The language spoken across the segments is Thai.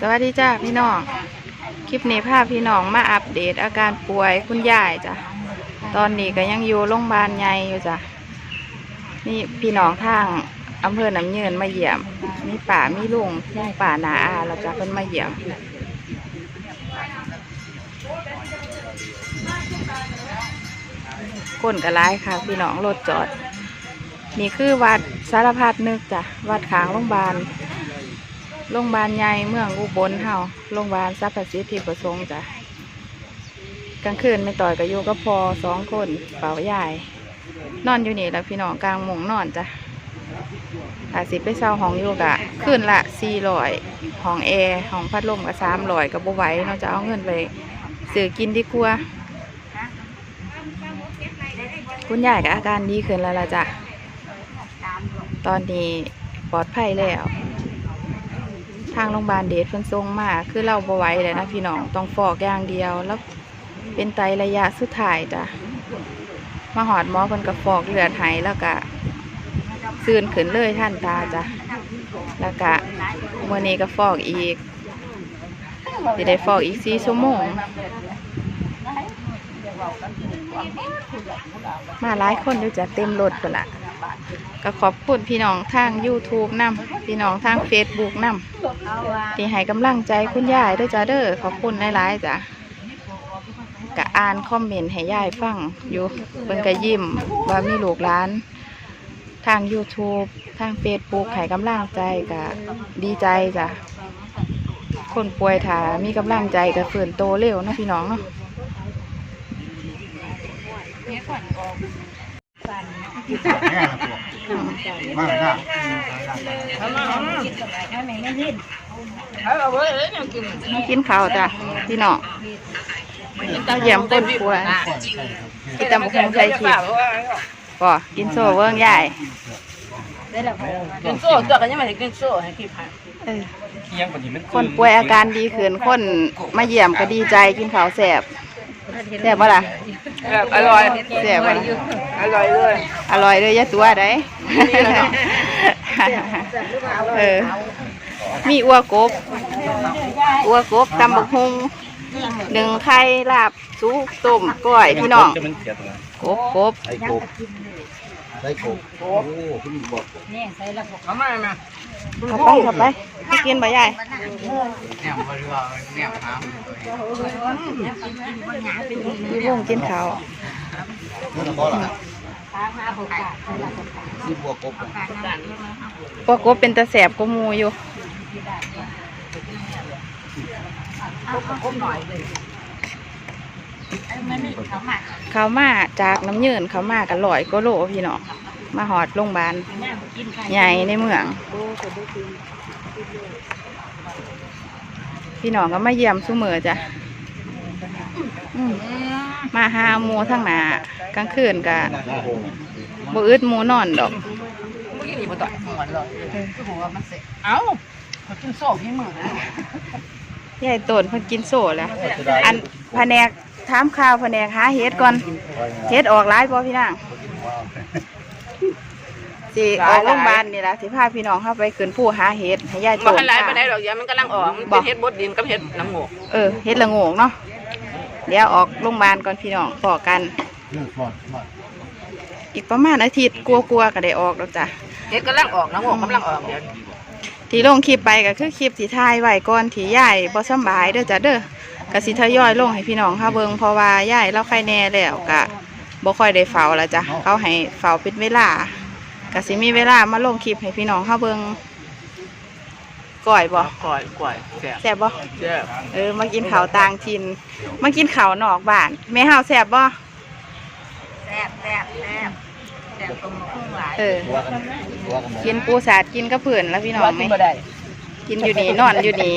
สวัสดีจ้าพี่น้อง คลิปนี้พาพพี่น้องมาอัปเดตอาการป่วยคุณยายจ้ะ ตอนนี้ก็ยังอยู่โรงพยาบาลใหญ่อยู่จ้ะ นี่พี่น้องทางอำเภอหนำเยินมาเยี่ยม มีป่ามีลุงลุงป่านาอาแล้วจ้ะเพิ่นมาเยี่ยมคนกร้ายค่ะ พี่น้องรถจอด นี่คือวัดสารพัดนึกจ้ะ วัดขางโรงพยาบาล โรงพยาบาลใหญ่เมืองอุบลเฮาโรงพยาบาลทรัพย์สิทธิประสงค์จ้ะกลางคืนไม่ต่อยกับอยู่ก็พอสองคนเป่าใหญ่นอนอยู่นี่แล้วพี่น้องกลางมุงนอนจ้ะอาสิไปเช่าห้องอยู่กะคืนละสี่ร้อยห้องแอร์ห้องพัดลมก็สามร้อยกับบไว้เราจะเอาเงินไปซื้อกินดีกว่าคุณยายก็อาการดีขึ้นแล้วล่ะจ้ะตอนนี้ปลอดภัยแล้ว ทางโรงพยาบาลเดชเพิ่นทรงมาคือเราบ่ไหวเลยนะพี่น้องต้องฟอกอย่างเดียว แล้วเป็นไตระยะสุดท้ายจ้ะมาหอดหมอเพิ่นก็ฟอกเลือดให้แล้วก็ซื่นขึ้นเลยท่านตาจ้ะแล้วก็มื้อนี้ก็ฟอกอีกสิได้ฟอกอีก4ชั่วโมง มาหลายคนอยู่จ้ะเต็มรถพุ่นล่ะ ก็ขอบคุณพี่น้องทาง YouTube นำพี่น้องทาง Facebook นำที่ให้กำลังใจคุณยายด้วยจ้าเด้อขอบคุณหลายๆจ้ะก็อ่านคอมเมนต์ให้ยายฟังอยู่เพิ่นก็ยิ้มว่ามีลูกหลาน ทาง YouTube ทาง Facebook ให้กำลังใจก็ดีใจจ้ะคนป่วยถามีกำลังใจก็ฝืนโตเร็วนะพี่น้องเนาะแม่ละพวก มาเลยนะมากินข้าวจ้ะพี่น้องมาเยี่ยมคนป่วยกินตำบักหุ่งใส่ขีดก็กินโซ่เวิ้งใหญ่กินโซ่ตัวกันยังไม่ได้กินโซ่ให้กี่พันเออเที่ยงกว่านี้มันคนป่วยอาการดีขึ้นคนมาเยี่ยมก็ดีใจกินข้าวแสบแสบบ่ล่ะ แบบอร่อยแสบบ่ล่ะอร่อยเลยอร่อยเลยยะตัวได้เออมีอัวกบอัวกบตำบักฮุงหนึ่งไข่ลาบซุปต้มก้อยพี่น้องจะมันเสียตัวกบกบไอ้กบไอ้กบโอ้พี่บอกเอามาไหมเข้า ขับไปข้าไปไปกินใบ่ยายเนี่ยบริวารเนี่ยน้พี่วงกินข้าวำมันก็ละสิบวกบพวกกบเป็นตะแสบก็มูอยู่เขามาจากน้ำเยืนเขามากันลอยก็โลพี่น้อง มาหอดโรงพยาบาลใหญ่ในเมือง พี่น้องก็มาเยี่ยมสุเมอจ้ะอืมมาหาหมูทั้งหนากลางคืนกะบ่อึดหมูนอนดอกเมื่อกี้นี่มาต่อยหัวเลยเออหัวมันเสร็จเอ้าเขากินโซ่พี่มือนะยายตนเพิ่นกินโซ่แล้วอันแผนกถามข่าวแผนกหาเห็ดก่อนเห็ดออกหลายบ่พี่นาง สิออกโรงพยาบาลนี่ล่ะสิพาพี่น้องเข้าไปขึ้นผู้หาเห็ดให้ยายตมันนอะไรไปไหนหรอกยามันกำลังออกมันเป็นเห็ดบดดินกับเห็ดน้ำหมกเออเห็ดละโงกเนาะเดี๋ยวออกโรงพยาบาลก่อนพี่น้องพอกันเรื่องฟอดฟอดอีกประมาณอาทิตย์กลัวๆก็ได้ออกแล้วจ้ะเห็ดกำลังออกน้ำหมกกำลังออกเดี๋ยวที่ลงคลิปไปก็คือคลิปที่ถ่ายไว้ก่อนที่ยายบ่สำบายเด้อจ้ะเด้อก็สิทยอยลงให้พี่น้องเฮาเบิ่งเพราะว่ายายเราไข้แน่แล้วก็ บ่ค่อยได้เฝ้าแล้วจ้ะเขาให้เฝ้าเป็นเวลาก็สิมีเวลามาลงคลิปให้พี่น้องเฮาเบิ่งก่อยบ่ก่อยก่อยแซ่บแซ่บบ่แซ่บเออมากินข้าวต่างถิ่นมากินข้าวนอกบ้านแม่เฮาแซ่บบ่แซ่บแซ่บแซ่บแซ่บตรงข้างหลายเออตัวกันตัวกันกินปูสาดกินกับเพื่อนแล้วพี่น้องว่าไหมกินบ่ได้กินอยู่นี่นอนอยู่นี่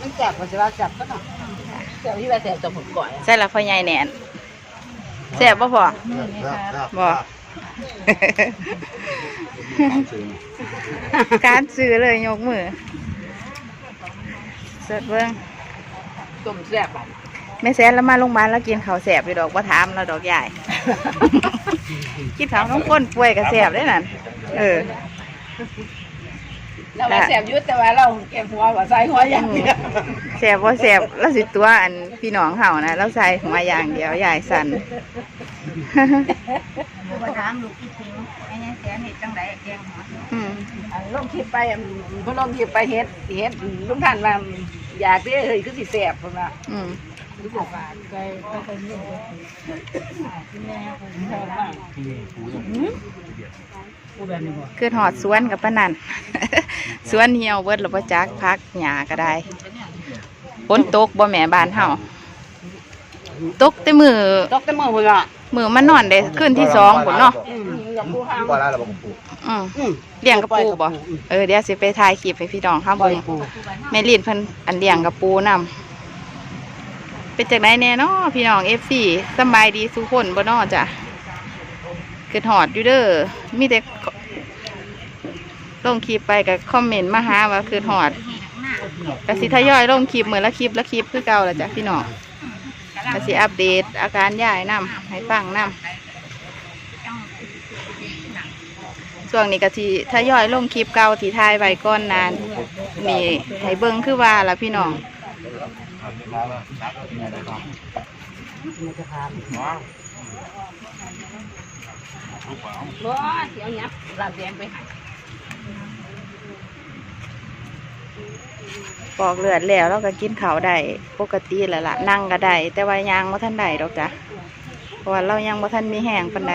มันแซ่บกว่าสิว่าแซ่บก็เนาะแซ่บที่ว่าแซ่บจะหมดก่อยใช่ละพ่อใหญ่แหนน แซ่บบ่พอบ่การซื้อเลยยกมือเสร็จเบิ้งต้มแซ่บอะแม่แสนแล้วมาโรงพยาบาลแล้วกินข้าวแสบอยู่ดอกว่าถามแล้วดอกใหญ่กินข้าวน้องก้นป่วยกับแสบได้นั่นเออ เราว่าแสบอยุดแต่ว่าเราเก็บหัวว่าใส่หัวอย่างเดียวแสบบ่แสบแล้วสิตัวอันพี่น้องเฮานะเราใส่หัวอย่างเดียวยายสั่นไปถามลูกอีทิ้งไอ้เนี่ยแสนเห็ดจังไดแกงหัวอืมอันลงคลิปไปอันเพนลงคลิปไปเฮ็ดเฮ็ดลุงท่านว่าอยากได้เฮ้ยคือสิแสบพุ่นว่าอืมรู้สึกว่าใจก็เคยมีแม่ผมชอบมาก ผู้แบบนี้บ่คือหอดสวนกับปานนัน สวนเหี่ยวเบิดแล้วบ่จักพักหญ้าก็ได้ฝนตกบ่แม่บ้านเฮาตกแต่มือตกแต่มือพุ่นอะมือมันนอนได้คืนที่สองพุ่นเนาะอืมกับผู้ห้างปลาเราบอกปูอืมอืมเลี้ยงกระปูบ่เออเดี๋ยวสิไปถ่ายคลิปให้พี่น้องเฮาปล่อเบิ่ยงปูแม่ลีนเพิ่นอันเลี้ยงกระปูนํเป็นจังไดแน่เนาะพี่น้อง FC สำบายดีสุคนบ่เนาะจ้ะคือหอดอยู่เด้อมีแต่ ลงคลิปไปก็คอมเมนต์มาหาว่าคือหอดกสิทยอยลงคลิปเหมือนละคลิปละคลิปคือเก่าละจ้ะพี่น้องกสิอัปเดต อาการยายนํให้ฟังนํช่วงนี้กสิทยอยลงคลิปเก่าที่ถ่ายไว้ก่อนนานนี่ให้เบิ่งคือว่าละพี่น้องบ่เสียวหยับลาบแดงไปให้ ปอกเลือดแล้วเราก็กินข้าวได้ปกติแหละล่ะนั่งก็ได้แต่ว่ายางบ่ทันได้ดอกจ้ะเพราะว่าเรายังบ่ทันมีแห้งปานใด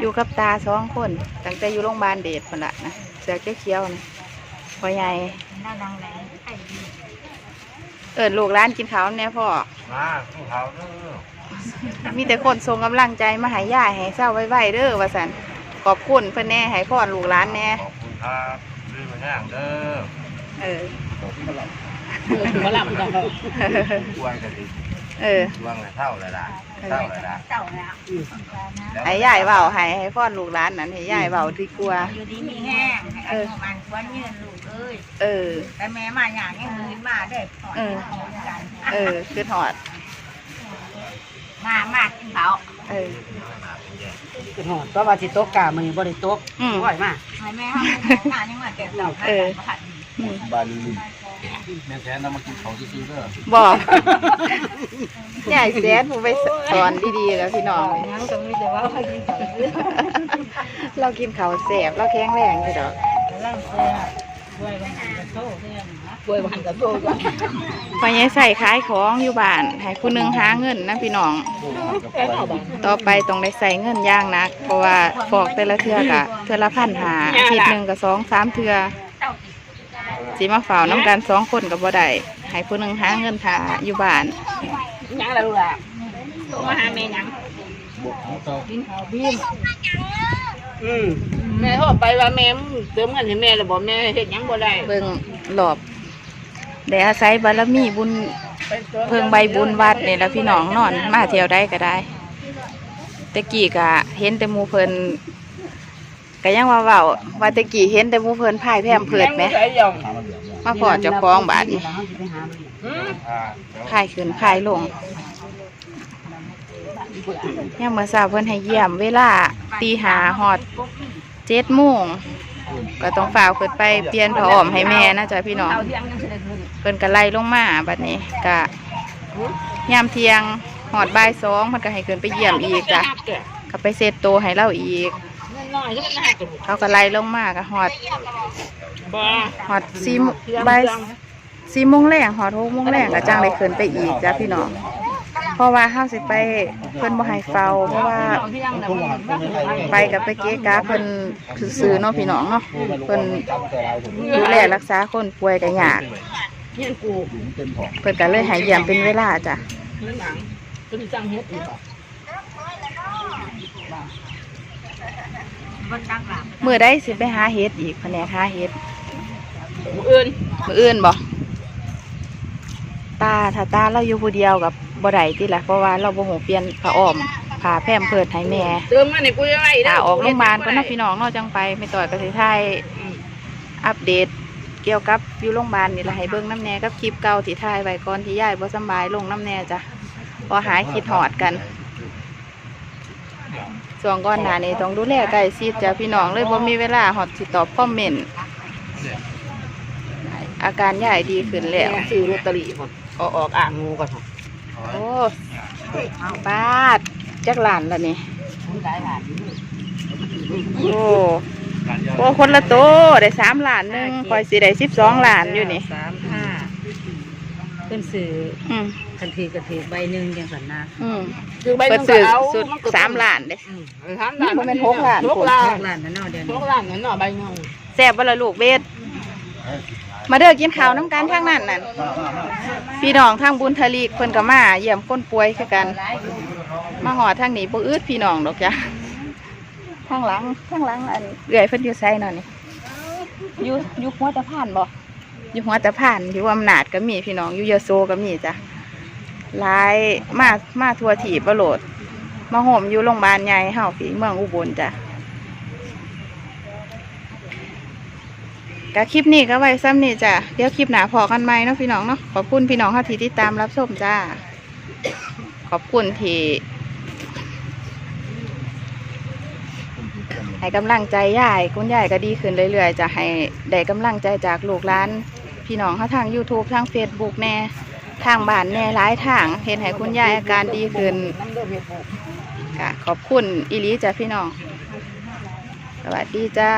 อยู่กับตาสองคนตั้งแต่อยู่โรงพยาบาลเดชคนละนะเสือเขียวๆนะพ่อใหญ่หน้าดังแรงไอ้ดีเอิญลูกร้านกินข้าวแน่พ่อมาผู้เขาเด้อ มีแต่คนส่งกำลังใจมาให้ย่ายให้เศร้าไว้ๆเด้อว่าสันขอบคุณเพื่อนแน่ให้พ่อลูกร้านแน่ขอบคุณครับซื้อมาย่างเด้อเออเออบ่ลำดอกวางกันดิเออวางเลยเท่าเลยล่ะเท่าเลยล่ะเจ้าเนี่ยให้ย่ายเบาให้ให้พ่อลูกร้านนั้นให้ย่ายเบาดีกว่าอยู่ดีมีแห้งให้อายุมันควนยืนลูกเอ้ยเออแต่แม่มาอย่างนี้มือมาได้ถอนกันเออคือถอด มามากินเขาเออคือหอดเพราะว่าสิตกกามื้อนี้บ่ได้ตกอืม ร่อยมากให้แม่ห้องงานยังมาแต่เต่าเออ อืมบ้านลินแม่แทนนำมากินของซื้อเด้อบอกย่ายแสนผู้ไปสอนดีๆแล้วพี่น้องเลยยังก็มีแต่ว่าให้กินเขาเรากินข้าวแสบเราแข็งแรงอยู่ดอกล่างเสียด้วยวันกระโชกเนี่ยนะป่วยวันกับโตกันพอยังใส่ขายของอยู่บ้านให้ผู้หนึงหาเงินนะพี่น้อง แค่เอาบ่ต่อไปต้องได้ใส่เงินอย่างหนัก เพราะว่าฟอกแต่ละเทือกะเทือละพันหาอาทิตย์หนึ่งกับสองสามเทือเจ้าสีมาฝ่าวน้ำกันสองคนกับบ่ได้ให้ผู้หนึงหาเงินหาอยู่บ้านยังล่ะลูกล่ะมาหาแม่ยังบุกของเตากินข้าวบีมอืมแม่โทรไปว่าแม่มึงเติมเงินให้แม่แล้วบ่แม่เฮ็ดหยังบ่ได้ เบิ่งหลอบ ได้อาศัยบารมีบุญเพิ่งใบบุญวัดนี่แล้วพี่น้องนอนมาเที่ยวได้ก็ได้แตะกี้กะเห็นแต่หมูเพิ่นก็ยังว่าเว้าว่าแตะกี้เห็นแต่หมูเพิ่นพายแพร่มเพิดไหมใส่หย่องมาพอเจ้าของบ้านนี่อืมอ่าพายขึ้นพายลงยังเมื่อเช้าเพิ่นให้เยี่ยมเวลาตีหาฮอดเจ็ดโมงก็ต้องฝ่าวขึ้นไปเปลี่ยนผ้าอ้อมให้แม่นะจ๊ะพี่น้อง เอาเที่ยงยังสิได้คืน เพิ่นก็ไล่ลงมาบัดนี้กะยามเที่ยงหอดบ่ายสองเพิ่นก็ให้ขึ้นไปเยี่ยมอีกจ้ะก็ไปเซตโตวให้เราอีก เขาก็ไล่ลงมาก็หอดหอดสี่บ่ายสี่โมงแรงหอดหกโมงแรงก็จังได้ขึ้นไปอีกจ้ะพี่น้องเพราะว่าเฮาสิไปเพิ่นบ่ให้เฝ้าเพราะว่าไปกับไปเก๊กาเพิ่นซื้อเนาะพี่น้องเนาะเพิ่นแต่เราถึงดูแลรักษาคนป่วยก็ยาก เที่ยงกูถึงเต็มของเพิ่นก็เลยให้เยี่ยมเป็นเวลาจ้ะเรื่องหนังก็สิจังเฮ็ดอีกบ่บนตั้งหลังมื้อใดสิไปหาเฮ็ดอีกแผนกหาเฮ็ดมื้ออื่นมื้ออื่นบ่ตาถ้าตาเราอยู่ผู้เดียวกับบ่ได้ติล่ะเพราะว่าเราบ่ฮู้เปลี่ยนผ้าอ้อมผ้าแพร่มเพิดให้แม่เติมเงินให้กูยังไงตาออกโรงพยาบาลก็นาะพี่น้องเนาะจังไปไม่ต่อยก็สิถ่ายอัปเดต เกี่ยวกับอยู่โรงพยาบาลนี่ล่ะให้เบิ่งน้ำแน่กับคลิปเก่าที่ถ่ายไว้ก่อนที่ยายบ่สำบายลงน้ำแน่จ้ะพอหายคิดหอดกันส่วนก่อนหน้านี้ต้องดูแลใกล้ชิดจ้ะพี่น้องเลยบ่มีเวลาฮอดสิตอบคอมเมนต์อาการยายดีขึ้นแล้วซื้อลอตเตอรี่ก่อนเอาออกอ่างงูก่อนโอ้ปาดจักหลานละนี่หลายหลานโอ้ โอ้คนละโตได้สามหลานหนึงคอยสิได้สิบสองหลานอยู่นี่สามห้าเพิ่นซื้ออืมคันทีกระถือใบหนึ่งจังสันนะอืมคือใบหเปิดนึงซื้อก็เอาสุดสามหลานเด้ อืมสามหลานมันเป็นหกหลาน หกหลาหนกล้านนั่นเนาะเดี๋ยวหนี้กหลานนั่นเนาะใบหนึงแซ่บบ่ละลูกเบสมาเด้อกินข้าวน้ำกันทางนั้นนั่นพี่น้องทางบุญทลีกเพิ่นก็มาเยี่ยมคนป่วยคือกัน มาหอดทางนี้บ่อึดพี่น้องดอกจ้ะ ข้างหลังข้างหลังอันเอื่อยเพิ่นอยู่ไสเนาะนี่อยู่อยู่หัวตะพานบ่อยู่หัวตะพานอยู่อำนาจก็มีพี่น้องอยู่ยโสก็มีจ้ะหลายมามาทั่วทีบบ่โหลดมาโหมอยู่โรงพยาบาลใหญ่เฮาพี่เมืองอุบลจ้ะกะคลิปนี้ก็ไว้ซ้ำนี่จ้ะเดี๋ยวคลิปหน้าพอกันใหม่เนาะพี่น้องเนาะขอบคุณพี่น้องเฮาที่ติดตามรับชมจ้า ขอบคุณที่ ให้กำลังใจยายคุณยายก็ดีขึ้นเรื่อยๆจะให้ได้กำลังใจจากลูกหลาน พี่น้องเขาทาง YouTube ทาง Facebook แน่ทางบ้านแน่หลายทางเห็นให้คุณยายอาการดีขึ้นน้ำเลือดเม็ดหกค่ะขอบคุณอีลีจ้ะพี่น้อง สวัสดีจ้า